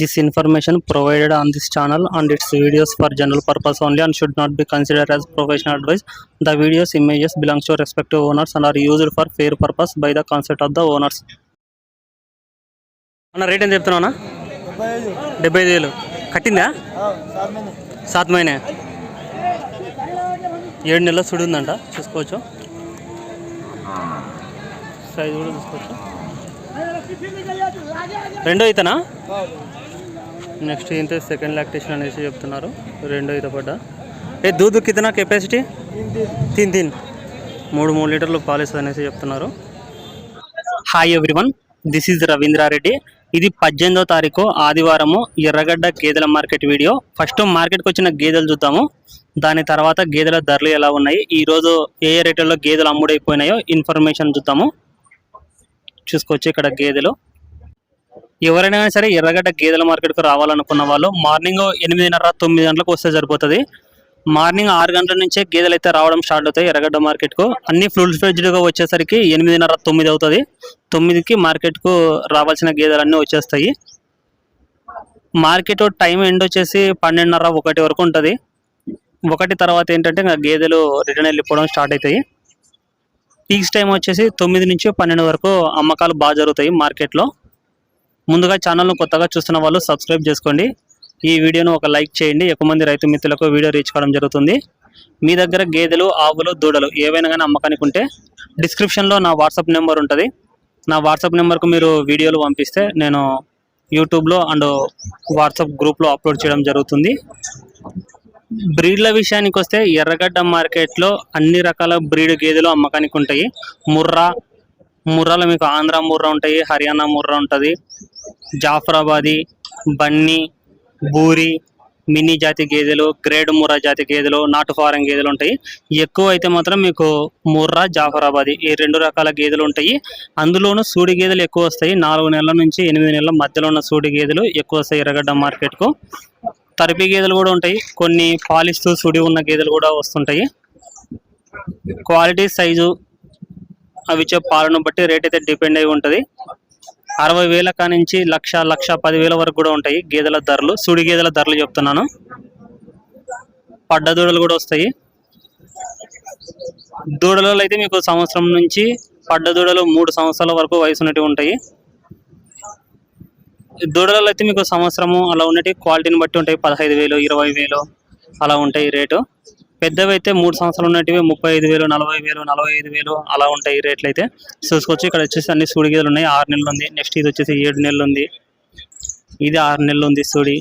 This information provided on this channel and its videos for general purpose only and should not be consider as professional advice the videos images belongs to respective owners and are used for fair purpose by the concept of the owners అన్న rate ఏం చెప్తున్నావునా డెబ్బై ఐదు వేలు. కట్టిందా? సాత్ మైనే ఏడు నెలలో చూడుందంట చూసుకోవచ్చు. సైజ్ కూడా చూసుకోవచ్చు. రెండో అయితేనా నెక్స్ట్ ఏంటో? సెకండ్ లాక్టేషన్ అనేసి చెప్తున్నారు. రెండో ఈత పడ్డ ఏ దూదు కితనా కెపాసిటీ తిన్ తిన్. మూడు మూడు లీటర్లు పాలిస్తుంది అనేసి చెప్తున్నారు. Hi everyone this is Ravindra Reddy ఇది పద్దెనిమిదో తారీఖు ఆదివారము ఎర్రగడ్డ గేదెల మార్కెట్ వీడియో. ఫస్ట్ మార్కెట్కి వచ్చిన గేదెలు చూద్దాము. దాని తర్వాత గేదెల ధరలు ఎలా ఉన్నాయి? ఈ రోజు ఏ ఏ రేట్లలో గేదెలు అమ్ముడైపోయినాయో ఇన్ఫర్మేషన్ చూద్దాము. చూసుకోవచ్చు ఇక్కడ గేదెలు. ఎవరైనా సరే ఎర్రగడ్డ గేదెల మార్కెట్కు రావాలనుకున్న వాళ్ళు మార్నింగ్ ఎనిమిదిన్నర తొమ్మిది గంటలకు వస్తే సరిపోతుంది. మార్నింగ్ ఆరు గంటల నుంచే గేదెలు అయితే రావడం స్టార్ట్ అవుతాయి ఎర్రగడ్డ మార్కెట్కు. అన్ని ఫుల్ ఫ్లెడ్జ్డ్గా వచ్చేసరికి ఎనిమిదిన్నర తొమ్మిది అవుతుంది. తొమ్మిదికి మార్కెట్కు రావాల్సిన గేదెలన్నీ వచ్చేస్తాయి. మార్కెట్ టైం ఎండ్ వచ్చేసి పన్నెండున్నర ఒకటి వరకు ఉంటుంది. ఒకటి తర్వాత ఏంటంటే ఇంకా గేదెలు రిటర్న్ వెళ్ళిపోవడం స్టార్ట్ అవుతాయి. పీక్స్ టైం వచ్చేసి తొమ్మిది నుంచి పన్నెండు వరకు అమ్మకాలు బాగా జరుగుతాయి మార్కెట్లో. ముందుగా ఛానల్ను కొత్తగా చూస్తున్న వాళ్ళు సబ్స్క్రైబ్ చేసుకోండి. ఈ వీడియోను ఒక లైక్ చేయండి. ఎక్కువ మంది రైతు మిత్రులకు వీడియో రీచ్ కావడం జరుగుతుంది. మీ దగ్గర గేదెలు ఆవులు దూడలు ఏవైనా కానీ అమ్మకానికి ఉంటే డిస్క్రిప్షన్లో నా వాట్సాప్ నెంబర్ ఉంటుంది. నా వాట్సాప్ నెంబర్కు మీరు వీడియోలు పంపిస్తే నేను యూట్యూబ్లో అండ్ వాట్సాప్ గ్రూప్లో అప్లోడ్ చేయడం జరుగుతుంది. బ్రీడ్ల విషయానికి వస్తే ఎర్రగడ్డ మార్కెట్లో అన్ని రకాల బ్రీడ్ గేదెలు అమ్మకానికి ఉంటాయి. ముర్రా ముర్రాలో మీకు ఆంధ్ర ముర్రా ఉంటాయి హర్యానా ముర్రా ఉంటుంది. జాఫరాబాది బన్నీ బూరి మినీ జాతి గేదెలు గ్రేడ్ ముర్రా జాతి గేదెలు నాటు ఫారం గేదెలు ఉంటాయి. ఎక్కువ అయితే మాత్రం మీకు ముర్రా జాఫరాబాది ఈ రెండు రకాల గేదెలు ఉంటాయి. అందులోనూ సూడి గేదెలు ఎక్కువ వస్తాయి. నాలుగు నెలల నుంచి ఎనిమిది నెలల మధ్యలో ఉన్న సూడి గేదెలు ఎక్కువ వస్తాయి ఎర్రగడ్డ మార్కెట్కు. తరిపి గేదెలు కూడా ఉంటాయి. కొన్ని పాలిస్తూ సుడి ఉన్న గేదెలు కూడా వస్తుంటాయి. క్వాలిటీ సైజు అవి ఇచ్చే పాలను బట్టి రేట్ అయితే డిపెండ్ అయి ఉంటుంది. అరవై వేల కానించి లక్ష లక్ష పదివేల వరకు కూడా ఉంటాయి గేదెల ధరలు. సుడి గేదెల ధరలు చెప్తున్నాను. పడ్డ దూడలు కూడా వస్తాయి. దూడలలో అయితే మీకు సంవత్సరం నుంచి పడ్డ దూడలు మూడు సంవత్సరాల వరకు వయసు ఉన్నవి ఉంటాయి. దూడలలో అయితే మీకు సంవత్సరము అలా ఉన్నట్టు క్వాలిటీని బట్టి ఉంటాయి. పదహైదు వేలు ఇరవై వేలు అలా ఉంటాయి రేటు. పెద్దవి అయితే మూడు సంవత్సరాలు ఉన్నటివి ముప్పై ఐదు వేలు నలభై వేలు నలభై ఐదు వేలు అలా ఉంటాయి రేట్లు అయితే. చూసుకోవచ్చు ఇక్కడ వచ్చేసి అన్ని సూడి గేదెలు ఉన్నాయి. ఆరు నెలలు ఉంది. నెక్స్ట్ ఇది వచ్చేసి ఏడు నెలలు ఉంది. ఇది ఆరు నెలలు ఉంది సూడి.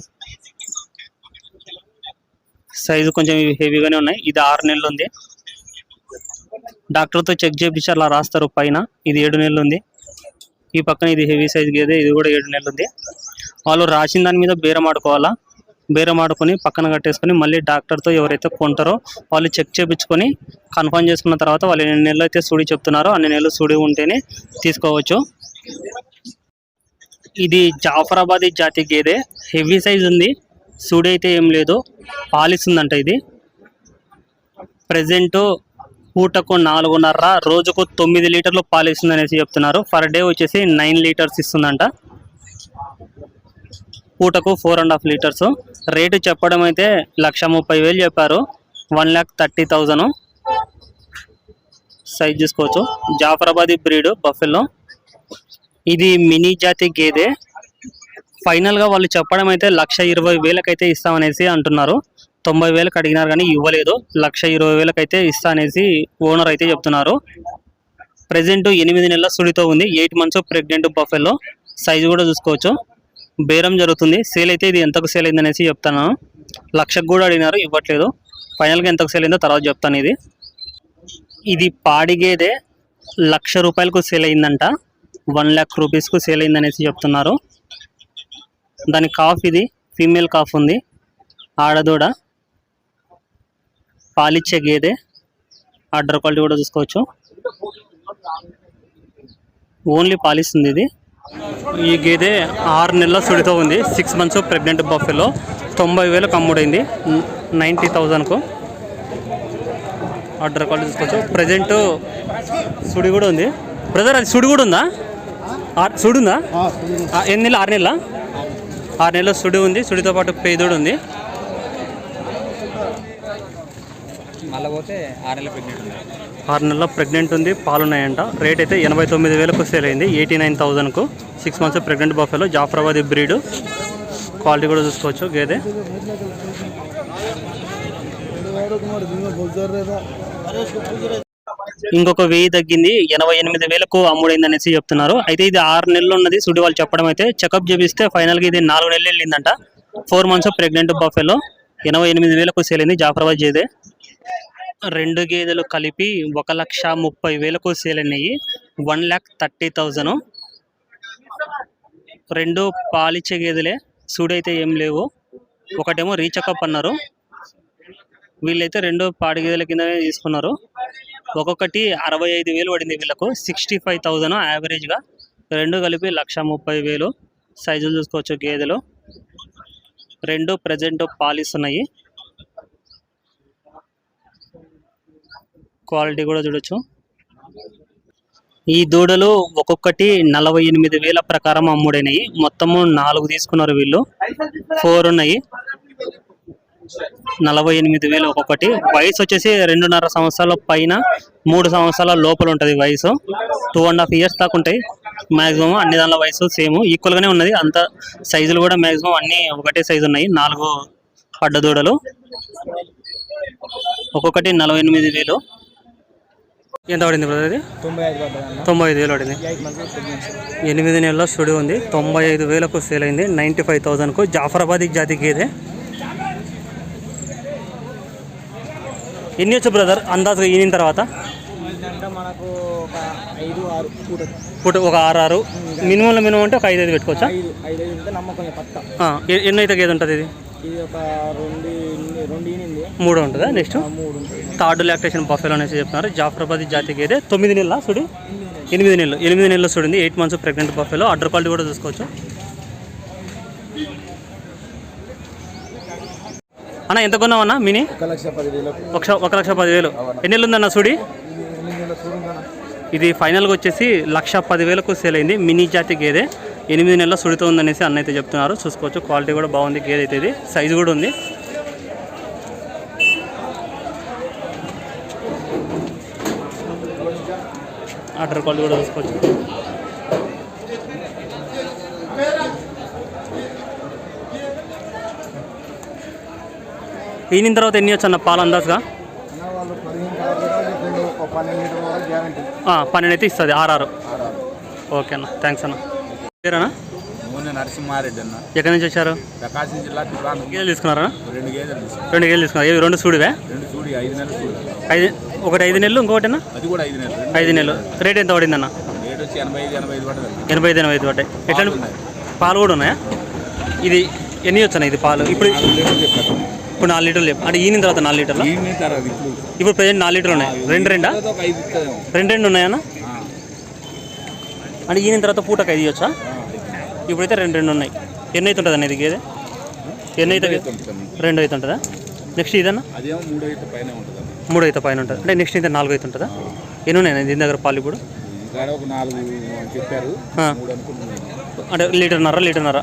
సైజు కొంచెం హెవీగానే ఉన్నాయి. ఇది ఆరు నెలలు ఉంది. డాక్టర్తో చెక్ చేయించి అలా రాస్తారు పైన. ఇది ఏడు నెలలు ఉంది. ఈ పక్కన ఇది హెవీ సైజ్ గేదె ఇది కూడా ఏడు నెలలు ఉంది. వాళ్ళు రాసిన దాని మీద బేరం ఆడుకోవాలా? బేరం ఆడుకొని పక్కన కట్టేసుకొని మళ్ళీ డాక్టర్తో ఎవరైతే కొంటారో వాళ్ళు చెక్ చేయించుకొని కన్ఫర్మ్ చేసుకున్న తర్వాత వాళ్ళు ఎన్ని నెలలు అయితే సూడి చెప్తున్నారో అన్ని నెలలు సూడి ఉంటేనే తీసుకోవచ్చు. ఇది జాఫరాబాదీ జాతి గేదె. హెవీ సైజ్ ఉంది. సూడి అయితే ఏం లేదు. పాలిస్తుందంట ఇది. ప్రజెంట్ పూటకు నాలుగున్నర రోజుకు తొమ్మిది లీటర్లు పాలు ఇస్తుంది అనేసి చెప్తున్నారు. పర్ డే వచ్చేసి నైన్ లీటర్స్ ఇస్తుందంట. పూటకు four and half litres rate చెప్పడం అయితే లక్ష ముప్పై వేలు చెప్పారు. One lakh thirty thousand size చూసుకోవచ్చు. Jafarabadi breed buffalo. ఇది మినీ జాతి గేదె. ఫైనల్గా వాళ్ళు చెప్పడం అయితే లక్ష ఇరవై వేలకైతే ఇస్తామనేసి అంటున్నారు. తొంభై వేలకు అడిగినారు కానీ ఇవ్వలేదు. లక్ష ఇరవై వేలకైతే ఇస్తా అనేసి ఓనర్ అయితే చెప్తున్నారు. ప్రజెంట్ ఎనిమిది నెలల సుడితో ఉంది. Eight months pregnant buffalo. Size కూడా చూసుకోవచ్చు. బేరం జరుగుతుంది. సేల్ అయితే ఇది ఎంతకు సేల్ అయింది అనేసి చెప్తాను. లక్షకు కూడా అడిగినారు ఇవ్వట్లేదు. ఫైనల్గా ఎంతకు సేల్ అయిందో తర్వాత చెప్తాను ఇది. ఇది పాడిగేదే లక్ష రూపాయలకు సేల్ అయిందంట. వన్ ల్యాక్ రూపీస్కు సేల్ అయిందనేసి చెప్తున్నారు. దాని కాఫ్ ఇది ఫీమేల్ కాఫ్ ఉంది. ఆడదూడ పాలిచ్చే గేదె ఆర్డర్ క్వాలిటీ కూడా చూసుకోవచ్చు. ఓన్లీ పాలిస్తుంది ఇది. ఈ గేదె ఆరు నెలల సుడితో ఉంది. సిక్స్ మంత్స్ ప్రెగ్నెంట్ బఫెలో తొంభై వేలకు అమ్ముడైంది నైంటీ థౌజండ్కు ఆర్డర్ క్వాలిటీ చూసుకోవచ్చు. ప్రజెంట్ సుడి కూడా ఉంది. బ్రదర్ అది సుడి కూడా ఉందా? సుడి ఉందా? ఎన్ని నెలలు? ఆరు నెలల? ఆరు నెలల సుడి ఉంది. సుడితో పాటు పేదోడు ఉంది. మళ్ళీ పోతే ఆరు నెలల ప్రెగ్నెంట్ ఉంది ఆరు నెలల ప్రెగ్నెంట్ ఉంది పాలున్నాయంట. రేట్ అయితే ఎనభై తొమ్మిది వేలకు సేల్ అయింది eighty nine థౌజండ్కు six months pregnant buffalo Jafarabad breed quality కూడా చూసుకోవచ్చు గేదె. ఇంకొక వెయ్యి తగ్గింది ఎనభై ఎనిమిది వేలకు అమ్ముడైంది అనేసి చెప్తున్నారు. అయితే ఇది ఆరు నెలలు ఉన్నది సుడి వాళ్ళు చెప్పడం అయితే. చెకప్ చేపిస్తే ఫైనల్గా ఇది నాలుగు నెలలు వెళ్ళిందంట. ఫోర్ మంత్స్ ప్రెగ్నెంట్ బఫెలో ఎనభై ఎనిమిది వేలకు సేల్ అయింది జాఫరాబాద్ చేదే రెండు గేదెలు కలిపి ఒక లక్ష ముప్పై వేలకు సేల్ అయినాయి వన్ ల్యాక్ థర్టీ థౌజండ్. రెండు పాలిచ్చే గేదెలే. సూడైతే ఏం లేవు. ఒకటేమో రీచకప్ అన్నారు. వీళ్ళైతే రెండు పాడి గేదెల కింద తీసుకున్నారు. ఒక్కొక్కటి అరవై ఐదు వేలు పడింది వీళ్ళకు. సిక్స్టీ ఫైవ్ థౌజండ్ యావరేజ్గా. రెండు కలిపి లక్ష ముప్పై వేలు. సైజులు చూసుకోవచ్చు గేదెలు. రెండు ప్రజెంట్ పాలిస్తున్నాయి. క్వాలిటీ కూడా చూడొచ్చు. ఈ దూడలు ఒక్కొక్కటి నలభై ఎనిమిది వేల ప్రకారం అమ్ముడైనవి మొత్తము నాలుగు తీసుకున్నారు వీళ్ళు. ఫోర్ ఉన్నాయి. నలభై ఎనిమిది వేలు ఒక్కొక్కటి. వయసు వచ్చేసి రెండున్నర సంవత్సరాల పైన మూడు సంవత్సరాల లోపల ఉంటుంది వయసు టూ అండ్ హాఫ్ ఇయర్స్ దాకా ఉంటాయి. మాక్సిమం అన్ని దానిలో వయసు సేమ్ ఈక్వల్గానే ఉన్నది. అంత సైజులు కూడా మాక్సిమం అన్ని ఒకటే సైజు ఉన్నాయి. నాలుగు పడ్డ దూడలు. ఒక్కొక్కటి నలభై ఎనిమిది వేలు. ఎంత పడింది బ్రదర్ ఇది? తొంభై ఐదు వేలు పడింది. ఎనిమిది నెలల స్టూడియో ఉంది. తొంభై ఐదు వేలకు సేల్ అయింది. నైంటీ ఫైవ్ థౌజండ్కు జాఫరాబాద్ జాతి గేదె ఎన్ని వచ్చు బ్రదర్ అందాజుగా ఈనిన తర్వాత? మనకు ఒక ఆరు ఆరు ఆరు. మినిమం మినిమం అంటే ఒక ఐదు ఐదు పెట్టుకోవచ్చా? ఐదు ఐదు ఐదు ఉంటే నమ్మకం పక్క. ఆ, ఎ- ఎన్ని అయితే గేదె ఉంటుంది ఇది? ఇది ఒక రెండు ఇన్ని- రెండు ఈనింది. మూడు ఉంటుందా? నెక్స్ట్? థర్డ్ లాక్టేషన్ బఫెలో అనేసి చెప్తున్నారు. జాఫరాబాద్ జాతి గేదె తొమ్మిది నెలల సుడి? ఎనిమిది నెలలు. ఎనిమిది నెలలు చూడింది eight months pregnant buffalo. Udder quality కూడా చూసుకోవచ్చు. అన్న ఎంత కొన్నావన్నా మినీ? ఒక లక్ష పదివేలు. ఎన్ని నెలలు ఉందన్న సుడి ఇది ఫైనల్గా వచ్చేసి లక్ష పదివేలకు సేల్ అయింది. మినీ జాతి గేదె. ఎనిమిది నెలల సుడితో ఉందనేసి అన్న అయితే చెప్తున్నారు. చూసుకోవచ్చు. క్వాలిటీ కూడా బాగుంది. గేదె అయితే ఇది. సైజు కూడా ఉంది. ఆర్డర్ క్వాలిటీ కూడా చూసుకోవచ్చు. ఈనిన తర్వాత ఎన్ని వచ్చి అన్న పాలు అందాజుగా? పన్నెండు అయితే ఇస్తుంది ఆర్ఆర్. ఓకే అన్న థ్యాంక్స్ అన్న. పేరేనా? నరసింహారెడ్డి అన్న. ఎక్కడి నుంచి వచ్చారు? ప్రకాశం జిల్లా తీసుకున్నారా? రెండు గేదెలు తీసుకున్నాం. రెండు గేదెలు తీసుకున్నారు ఇవి రెండు సూడివే? ఐదు నెలలు ఒకటి ఐదు నెలలు ఇంకొకటినా? అది కూడా ఐదు నెలలు. ఐదు నెలలు. రేట్ ఎంత పడిందన్న? రేట్ వచ్చి ఎనభై ఐదు ఎనభై ఐదు పడదు ఎనభై ఐదు ఎనభై ఐదు పడ్డాయి. ఎట్లా. పాలు కూడా ఉన్నాయా? ఇది ఎన్ని వచ్చాయి ఇది పాలు? ఇప్పుడు ఇప్పుడు నాలుగు లీటర్లు చెప్పు అంటే ఈయన తర్వాత నాలుగు లీటర్లు? ఇప్పుడు. ప్రజెంట్ నాలుగు లీటర్లు ఉన్నాయి. రెండు రెండా? రెండు రెండు ఉన్నాయన్న? అంటే ఈయన తర్వాత పూటకు ఐదు ఇవ్వచ్చా? ఇప్పుడైతే రెండు రెండు ఉన్నాయి. ఎన్ని అన్న ఇది గేదె? ఎన్ని అయితే. రెండు అయితే ఉంటుందా? నెక్స్ట్ ఇదన్నా? అదేమో మూడు అయితే పైన ఉంటుంది అన్న. మూడు అయితే పైన ఉంటుంది. అంటే నెక్స్ట్ అయితే నాలుగు అయితే ఉంటుందా ఎన్ని ఉన్నాయి? దీని దగ్గర పాలు ఇప్పుడు. ఒక నాలుగు చెప్పారు. అంటే లీటర్న్నర లీటర్న్నర.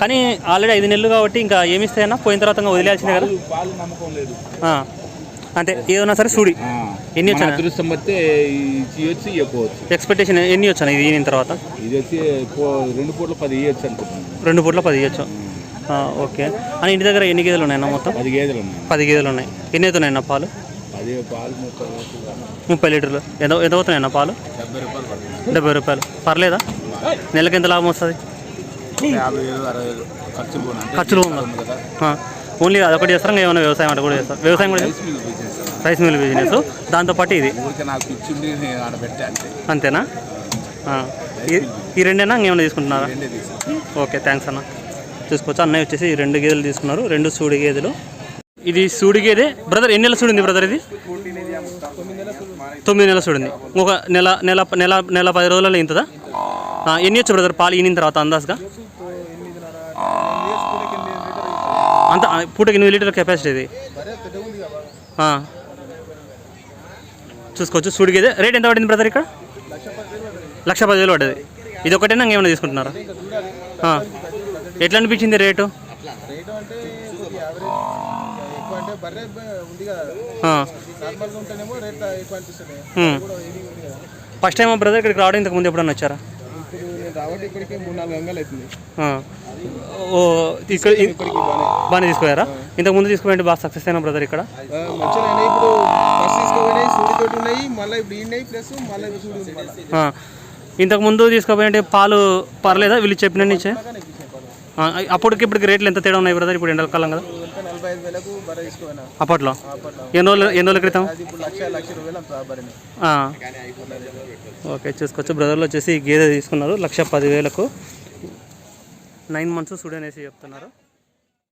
కానీ ఆల్రెడీ ఐదు నెలలు కాబట్టి ఇంకా ఏమి ఇస్తాయన్నా? పోయిన తర్వాత ఇంకా వదిలేయాల్సిందే కదా? పాలు- పాలు నమ్మకం లేదు. ఆ. అంతే ఏదన్నా సరే సూడి. ఆ, ఎన్ని? అదృష్టం బట్టి ఇవ్వకపోవచ్చు ఎక్స్పెక్టేషన్ ఎన్ని వచ్చాను ఇది ఈయన తర్వాత? ఇది వచ్చి పో- రెండు పూట్ల పది ఇవ్వచ్చు అనుకుంటున్నాను. రెండు పూట్ల పది ఇవ్వచ్చు ఓకే. అని ఇంటి దగ్గర ఎన్ని గేదెలు ఉన్నాయన్న మొత్తం? పది గేదెలు ఉన్నాయి. పది గేదెలు ఉన్నాయి. ఎన్ని అవుతున్నాయన్న పాలు? పది పాలు ముప్పై లీటర్లు. ఎంత ఎంత అవుతున్నాయన్న పాలు? డెబ్బై రూపాయలు పర్లేదా? నెలకి ఎంత లాభం వస్తుంది? ఖర్చులు. ఓన్లీ అదొకటి చేస్తారా? ఏమైనా వ్యవసాయం అంటే కూడా చేస్తారు? వ్యవసాయం కూడా రైస్ మిల్ బిజినెస్ దాంతోపాటు ఇది. అంతేనా. ఈ- రెండేనా? ఇంకేమైనా తీసుకుంటున్నారా? ఓకే థ్యాంక్స్ అన్న. చూసుకోవచ్చు అన్నయ్య వచ్చేసి రెండు గేదెలు తీసుకున్నారు. రెండు సూడి గేదెలు. ఇది సూడి గేదె. బ్రదర్ ఎన్ని నెలలు సూడింది బ్రదర్ ఇది? తొమ్మిది నెలలు సూడింది. ఒక నెల నెల నెల నెల పది రోజులలో ఇంతదా? ఎన్ని వచ్చు బ్రదర్ పాలు ఈనిన తర్వాత అందాజుగా? అంత పూటకి ఎనిమిది లీటర్ల కెపాసిటీ ఇది. చూసుకోవచ్చు సూడి గేదె. రేట్ ఎంత పడింది బ్రదర్ ఇక్కడ? లక్ష పదివేలు పడ్డది. ఇది ఒకటేనా ఇంకేమైనా తీసుకుంటున్నారా? ఎట్లా అనిపించింది రేటు? ఫస్ట్ టైం మా. బ్రదర్ ఇక్కడికి రావడం ఇంతకు ముందు ఎప్పుడన్నా వచ్చారా. ఓ ఇక్కడ ఇప్పటికి బాగానే. తీసుకుపోయారా? ఇంతకు ముందు తీసుకుపోయింటే బాగా సక్సెస్ అయినా బ్రదర్ ఇక్కడ. ఇంతకు ముందు తీసుకుపోయింటే పాలు పర్లేదా? వీళ్ళు చెప్పిన నుంచే? అప్పటికి ఇప్పటికి రేట్లు ఎంత తేడా ఉన్నాయి బ్రదర్ ఇప్పుడు ఎండాకాలం కదా? అప్పట్లో? ఎన్నో ఎన్ని రోజులు ఎన్ని రోజుల క్రితం? లక్ష ఓకే చూసుకోవచ్చు. బ్రదర్లు వచ్చేసి గేదె తీసుకున్నారు లక్ష పదివేలకు. నైన్ మంత్స్ స్టూడెంట్ వేసి చెప్తున్నారు.